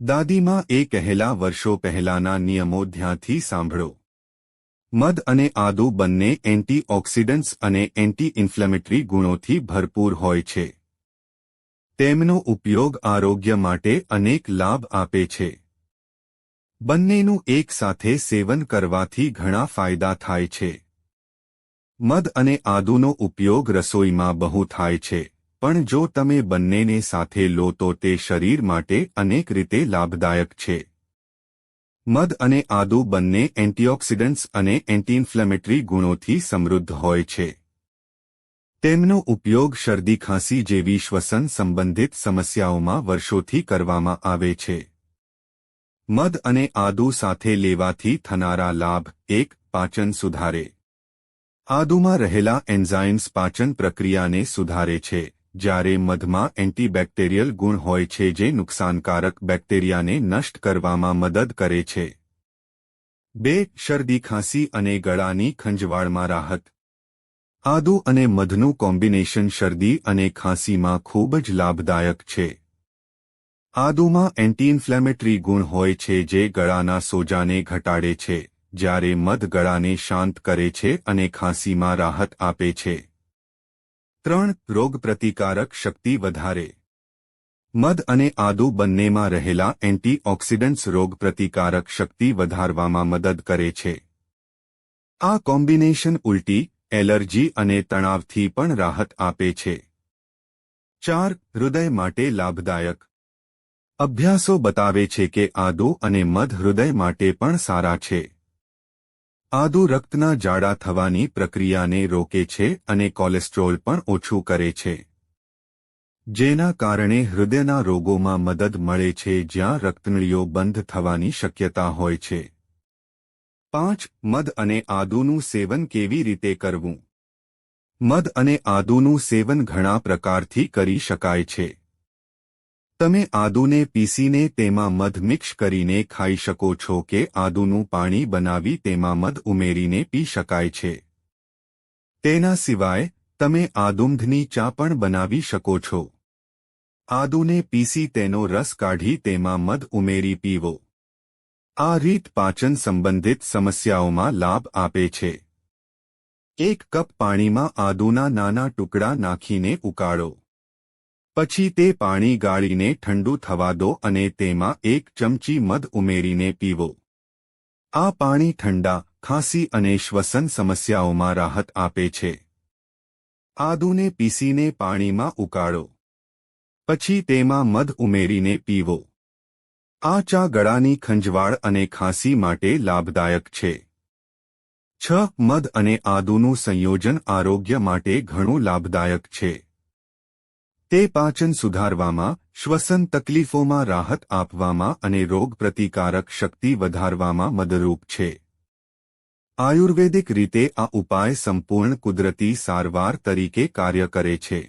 દાદીમાં એ કહેલા વર્ષો પહેલાના નિયમો ધ્યાનથી સાંભળો. મધ અને આદુ બંને એન્ટીઓક્સિડન્ટ્સ અને એન્ટી ઇન્ફ્લેમેટરી ગુણોથી ભરપૂર હોય છે. તેમનો ઉપયોગ આરોગ્ય માટે અનેક લાભ આપે છે. બંનેનું એકસાથે સેવન કરવાથી ઘણા ફાયદા થાય છે. મધ અને આદુનો ઉપયોગ રસોઈમાં બહુ થાય છે. પણ જો તમે બંનેને સાથે લો તો તે શરીર માટે અનેક રીતે લાભદાયક છે. મધ અને આદુ બંને એન્ટીઓક્સિડન્ટ્સ અને એન્ટીઇન્ફ્લેમેટરી ગુણોથી સમૃદ્ધ હોય છે. તેમનો ઉપયોગ શરદી ખાંસી જેવી શ્વસન સંબંધિત સમસ્યાઓમાં વર્ષોથી કરવામાં આવે છે. મધ અને આદુ સાથે લેવાથી થનારા લાભ એક, પાચન સુધારે. આદુમાં રહેલા એન્ઝાઇમ્સ પાચન પ્રક્રિયાને સુધારે છે. જ્યારે મધમાં એન્ટીબેક્ટેરિયલ ગુણ હોય છે જે નુકસાનકારક બેક્ટેરિયાને નષ્ટ કરવામાં મદદ કરે છે. બે, શરદી, ખાંસી અને ગળાની ખંજવાળમાં રાહત. આદુ અને મધનું કોમ્બિનેશન શરદી અને ખાંસીમાં ખૂબ જ લાભદાયક છે. આદુમાં એન્ટી ઇન્ફ્લેમેટરી ગુણ હોય છે જે ગળાના સોજાને ઘટાડે છે, જ્યારે મધ ગળાને શાંત કરે છે અને ખાંસીમાં રાહત આપે છે. ત્રણ રોગપ્રતિકારક શક્તિ વધારે. મધ અને આદુ બંનેમાં રહેલા એન્ટીઓક્સિડન્ટ્સ રોગપ્રતિકારક શક્તિ વધારવામાં મદદ કરે છે. આ કોમ્બિનેશન ઉલટી, એલર્જી અને તણાવથી પણ રાહત આપે છે. ચાર, હૃદય માટે લાભદાયક. અભ્યાસો બતાવે છે કે આદુ અને મધ હૃદય માટે પણ સારા છે. આદુ રક્તના જાડા થવાની પ્રક્રિયાને રોકે છે અને કોલેસ્ટ્રોલ પણ ઓછું કરે છે. જેના કારણે હૃદયના રોગોમાં મદદ મળે છે જ્યાં રક્તનળીઓ બંધ થવાની શક્યતા હોય છે. પાંચ, મધ અને આદુનું સેવન કેવી રીતે કરવું? મધ અને આદુનું સેવન ઘણા પ્રકારથી કરી શકાય છે. તમે આદુને પીસીને તેમાં મધ મિક્સ કરીને ખાઈ શકો છો કે આદુનું પાણી બનાવી તેમાં મધ ઉમેરીને પી શકાય છે. તેના સિવાય, તમે આદુમધની ચા પણ બનાવી શકો છો. આદુને પીસી તેનો રસ કાઢી તેમાં મધ ઉમેરી પીવો. આ રીત પાચન સંબંધિત સમસ્યાઓમાં લાભ આપે છે. એક કપ પાણીમાં આદુના નાના ટુકડા નાખીને ઉકાળો. પછી તે પાણી ગાળીને ઠંડુ થવા દો અને તેમાં એક ચમચી મધ ઉમેરીને પીવો. આ પાણી ઠંડા, ખાંસી અને શ્વસન સમસ્યાઓમાં રાહત આપે છે. આદુને પીસીને પાણીમાં ઉકાળો. પછી તેમાં મધ ઉમેરીને પીવો. આ ચા ગળાની ખંજવાળ અને ખાંસી માટે લાભદાયક છે. છ, મધ અને આદુનું સંયોજન આરોગ્ય માટે ઘણું લાભદાયક છે. તે પાચન સુધારવામાં, શ્વસન તકલીફોમાં રાહત આપવામાં અને રોગપ્રતિકારક શક્તિ વધારવામાં મદદરૂપ છે. આયુર્વેદિક રીતે આ ઉપાય સંપૂર્ણ કુદરતી સારવાર તરીકે કાર્ય કરે છે.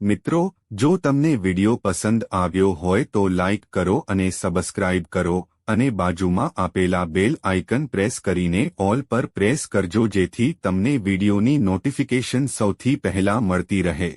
મિત્રો, જો તમને વિડિયો પસંદ આવ્યો હોય તો લાઇક કરો અને સબસ્ક્રાઇબ કરો અને બાજુમાં આપેલા બેલ આઇકન પ્રેસ કરીને ઓલ પર પ્રેસ કરજો જેથી તમને વિડિયોની નોટિફિકેશન સૌથી પહેલા મળતી રહે.